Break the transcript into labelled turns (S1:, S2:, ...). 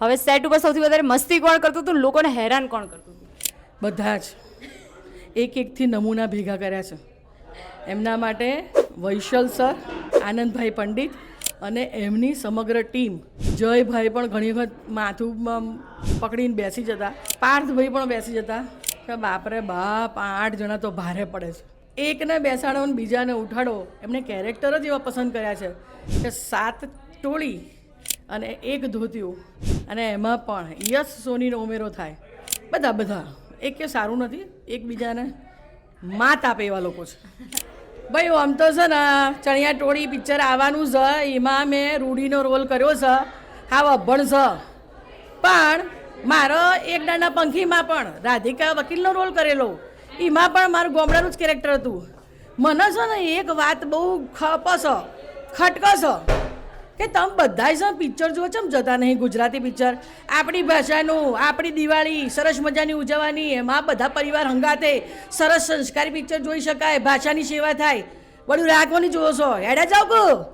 S1: હવે સેટ ઉપર સૌથી વધારે મસ્તી કોણ કરતું હતું? લોકોને હેરાન કોણ કરતું
S2: બધા જ. એક એકથી નમૂના ભેગા કર્યા છે. એમના માટે વૈશલ સર, આનંદભાઈ પંડિત અને એમની સમગ્ર ટીમ. જયભાઈ પણ ઘણી વખત માથું પકડીને બેસી જતા. પાર્થભાઈ પણ બેસી જતા. કે બાપરે બાપ, આઠ જણા તો ભારે પડે છે. એકને બેસાડો અને બીજાને ઉઠાડો. એમને કેરેક્ટર જ એવા પસંદ કર્યા છે. કે સાત ટોળી અને એક ધોતિયું. અને એમાં પણ યશ સોનીનો ઉમેરો થાય. બધા બધા. એક સારું નથી, એકબીજાને માત આપે એવા લોકો છે. ભાઈ, આમ તો છે ને, ચણિયા ટોળી પિક્ચર આવવાનું છે, એમાં મેં રૂડીનો રોલ કર્યો છે. હા અભણ છે. પણ મારો એક દાંડા પંખીમાં પણ રાધિકા વકીલનો રોલ કરેલો. એમાં પણ મારું ગોમડાનું જ કેરેક્ટર હતું. મને છે ને એક વાત બહુ ખપસ ખટકસ કે તમે બધા જ પિક્ચર જુઓ, ચમ જતા નહીં ગુજરાતી પિક્ચર આપણી ભાષાનું, આપણી દિવાળી, સરસ મજાની ઉજવવાની, એમાં બધા પરિવાર હંગાતે સરસ સંસ્કારી પિક્ચર જોઈ શકાય, ભાષાની સેવા થાય. બધું રાખવાની જુઓ છો એડા જાવ કો